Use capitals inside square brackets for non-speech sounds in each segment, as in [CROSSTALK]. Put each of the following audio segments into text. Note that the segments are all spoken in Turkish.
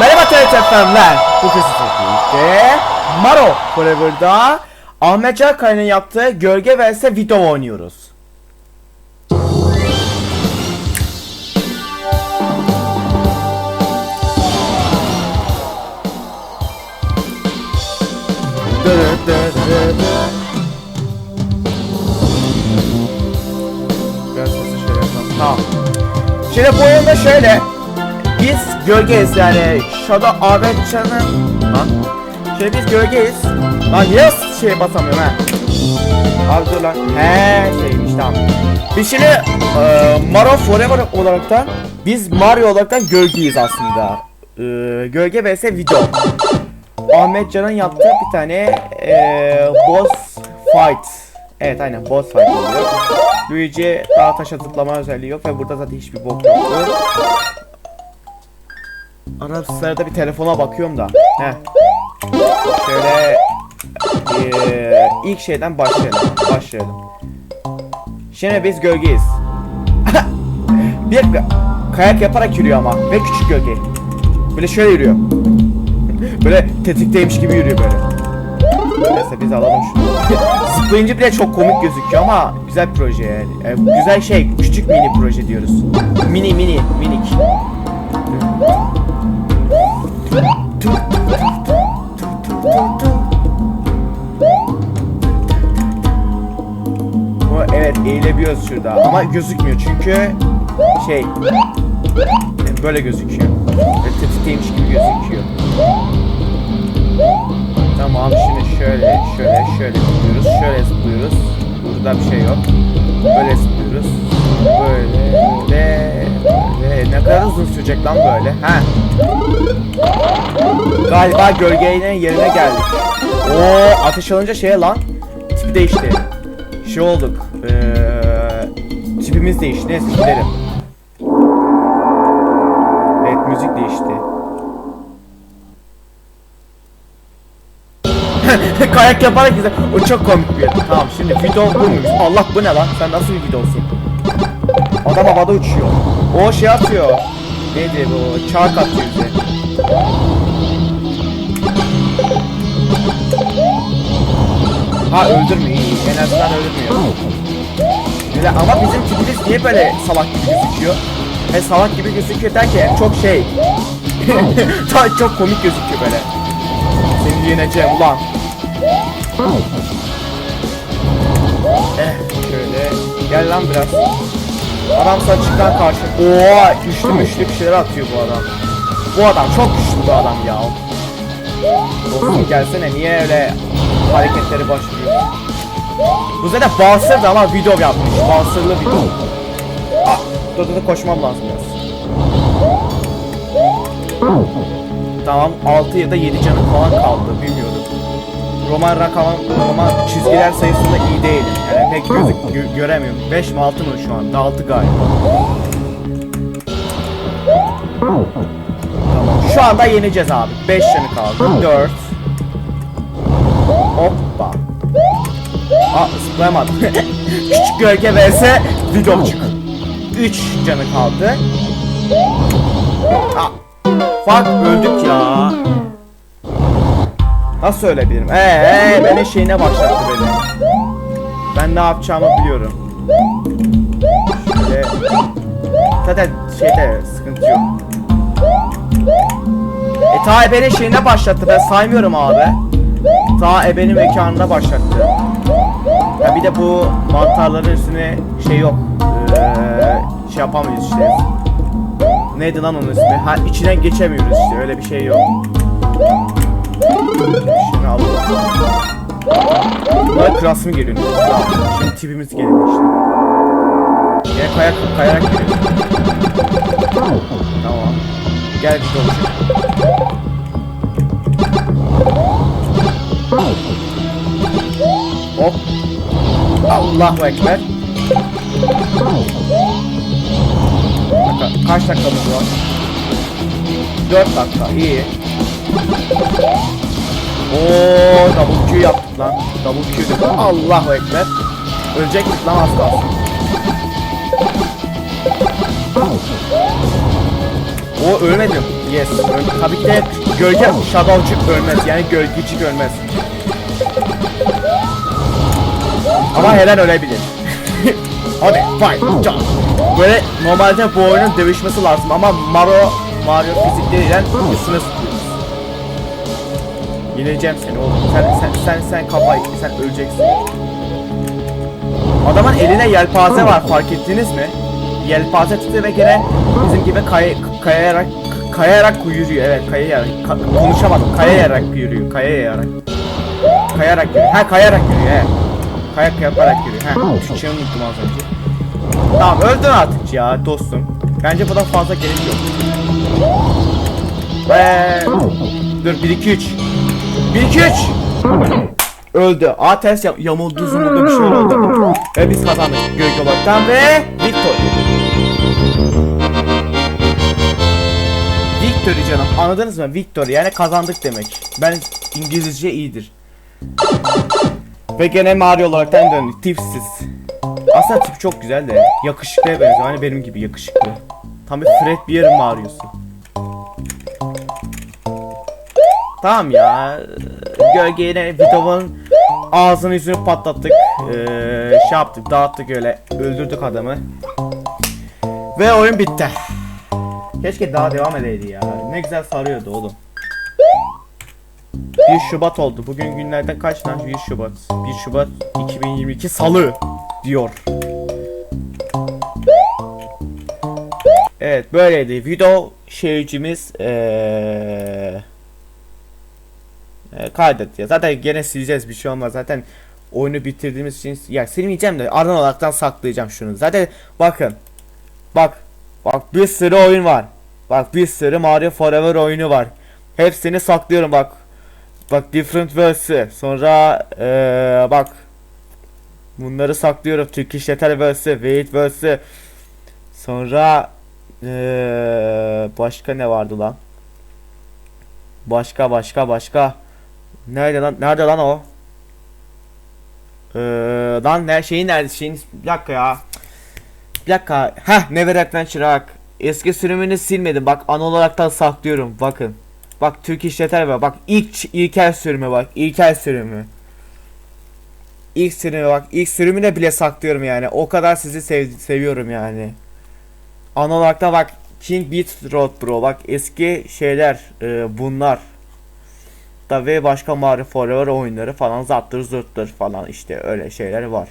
Merhaba TRT efendiler. Bu kız birlikte Maro Forever'da Ahmet Çakay'ın yaptığı Gölge vs Video oynuyoruz. Biraz sesi şöyle yapalım. Tamam. Şimdi bu oyunda şöyle biz gölgeyiz yani. Shadow Ahmet Can'ın Lan. Şey biz gölgeyiz. Lan niye şey basamıyorum ha Abi dur lan. He şeymiş tamam. Biz şimdi e, Mario Forever olaraktan Biz Mario olaraktan gölgeyiz aslında. E, Gölge vs video. Ahmet Can'ın yaptığı bir tane e, boss fight. Evet aynen boss fight oluyor. Luigi dağ taşa zıplama özelliği yok ve burada zaten hiçbir bok yok Ara sırada bir telefona bakıyorum da. Heh. Şöyle eee, ilk şeyden başlayalım. Başlayalım. Şimdi biz gölgeyiz. [LAUGHS] bir kayak yaparak yürüyor ama ve küçük gölge. Böyle şöyle yürüyor. [LAUGHS] böyle tetikteymiş gibi yürüyor böyle. Neyse biz alalım şunu. [LAUGHS] Zıplayınca bile çok komik gözüküyor ama güzel proje yani. E, güzel şey, küçük mini proje diyoruz. Mini mini, minik. Bu evet eğilebiliyoruz şurada ama gözükmüyor çünkü şey böyle gözüküyor. Böyle tetikteymiş gibi gözüküyor. Tamam şimdi şöyle şöyle şöyle zıplıyoruz şöyle zıplıyoruz. Burada bir şey yok. Böyle zıplıyoruz. Böyle böyle böyle ne kadar uzun sürecek lan böyle ha? Galiba gölgenin yerine geldik. Oo ateş alınca şey lan tipi değişti. Şey olduk. Ee, tipimiz değişti. Neyse gidelim. Evet müzik değişti. [LAUGHS] Kayak yaparak güzel. O çok komik bir. Tamam şimdi video bu muymuş? Allah bu ne lan? Sen nasıl bir videosun? Adam havada uçuyor. O şey atıyor. Neydi bu? Çark atıyor bize. Ha öldürmüyor iyi. En azından öldürmüyor. Güzel ama bizim tipimiz niye böyle salak gibi gözüküyor? He salak gibi gözüküyor derken çok şey. [LAUGHS] Çok komik gözüküyor böyle. Seni yeneceğim ulan. Eh şöyle. Gel lan biraz. Adam saçıktan karşı. Oo güçlü müşlü bir şeyler atıyor bu adam. Bu adam çok güçlü bu adam ya. Dostum gelsene niye öyle hareketleri başlıyor? Bu zaten Bowser'dı ama video yapmış. Bowser'lı video. Ah, dur dur koşmam lazım biraz. Tamam 6 ya da 7 canım falan kaldı bilmiyorum. Roman rakamı, roman çizgiler sayısında iyi değilim. Pek gözük gö- göremiyorum. 5 mi 6 mı şu an? 6 galiba. Tamam. Şu anda yeneceğiz abi. 5 canı kaldı. 4 Hoppa. Aa zıplayamadım. [LAUGHS] Küçük gölge vs videocuk. 3 canı kaldı. Aa, fuck öldük ya. Nasıl ölebilirim? Eee beni şeyine başlattı beni. Ben ne yapacağımı biliyorum. Şöyle zaten şeyde sıkıntı yok. E ta ebenin şeyine başlattı ben saymıyorum abi. Ta ebenin mekanına başlattı. Ya bir de bu mantarların üstüne şey yok. Ee, şey yapamıyoruz işte. Neydi lan onun ismi? Ha içinden geçemiyoruz işte öyle bir şey yok. Şunu alalım. Bunlara klasım geliyor. Tamam. Şimdi tipimiz geliyor işte. Yine kayak, kayarak geliyor. Tamam. Gel bir doluşun. Hop. Allahu Ekber. Dakika, kaç dakikamız var? 4 dakika iyi. Oo double Q yaptık lan. Double Q dedim. Allahu Ekber. Ölecektik lan az kalsın. O ölmedim. Yes. Öl- Tabii ki de gölge Shadowcuk ölmez. Yani gölgecik ölmez. Ama her an ölebilir. Hadi fight jump. Böyle normalde bu oyunun dövüşmesi lazım ama Mario Mario fizikleriyle üstüne Yeneceğim seni oğlum. Sen sen sen sen kafayı sen öleceksin. Adamın eline yelpaze var fark ettiniz mi? Yelpaze tutuyor ve gene bizim gibi kay, kayarak kayarak yürüyor. Evet kayarak ka- konuşamadım. Kayarak yürüyor. Kayarak. Kayarak yürüyor. Ha kayarak yürüyor. He. Kayak yaparak yürüyor. Ha. Türkçeyi unuttum az önce. Tamam öldün artık ya dostum. Bence bu da fazla gerek yok. Ve dur 1 2 3. 1 2 3. Öldü. Aa ters yam yamuldu zumuldu bir şey oldu. Ve biz kazandık gölge olaraktan ve victory. Victory canım anladınız mı? Victory yani kazandık demek. Ben İngilizce iyidir. Ve gene Mario olaraktan döndük. Tipsiz. Aslında tip çok güzel de yakışıklıya benziyor. Hani benim gibi yakışıklı. Tam bir Fred bir Mario'su. Tamam ya. Gölgeyle videonun ağzını yüzünü patlattık. Ee, şey yaptık, dağıttık öyle. Öldürdük adamı. Ve oyun bitti. Keşke daha devam edeydi ya. Ne güzel sarıyordu oğlum. 1 Şubat oldu. Bugün günlerden kaç lan? 1 Şubat. 1 Şubat 2022 Salı diyor. Evet böyleydi. Video şeycimiz eee e, kaydetti ya. Zaten gene sileceğiz bir şey olmaz. Zaten oyunu bitirdiğimiz için ya silmeyeceğim de ardından olaraktan saklayacağım şunu. Zaten bakın. Bak. Bak bir sürü oyun var. Bak bir sürü Mario Forever oyunu var. Hepsini saklıyorum bak. Bak Different Verse'ı. Sonra eee bak. Bunları saklıyorum. Turkish Letter Verse'ı. Wait Verse'ı. Sonra eee başka ne vardı lan? Başka başka başka. Nerede lan? Nerede lan o? Eee lan ne şeyin nerede? Şeyin bir dakika ya. Bir dakika. Heh Never Adventure Ark. Eski sürümünü silmedim. Bak an olaraktan saklıyorum. Bakın. Bak Türk işleter var. Bak ilk ilkel sürümü bak. İlkel sürümü. İlk sürümü bak. İlk sürümüne bile saklıyorum yani. O kadar sizi sev seviyorum yani. An olarak da bak King Beat Road Bro. Bak eski şeyler e, bunlar. Da ve başka Mario Forever oyunları falan zattır zırttır falan işte öyle şeyler var.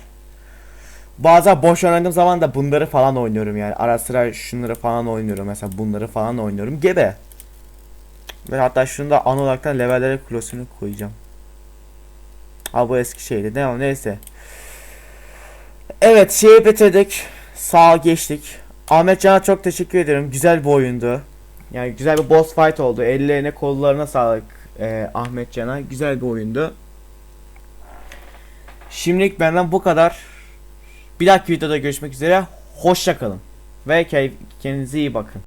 Bazen boş oynadığım zaman da bunları falan oynuyorum yani. Ara sıra şunları falan oynuyorum. Mesela bunları falan oynuyorum. Gebe. Ve hatta şunu da an olaraktan levellere klosunu koyacağım. Ha bu eski şeydi değil mi? Neyse. Evet şeyi bitirdik. Sağa geçtik. Ahmet Can'a çok teşekkür ederim. Güzel bir oyundu. Yani güzel bir boss fight oldu. Ellerine kollarına sağlık e, Ahmet Can'a. Güzel bir oyundu. Şimdilik benden bu kadar. Bir dahaki videoda görüşmek üzere. Hoşça kalın. Ve kendinize iyi bakın.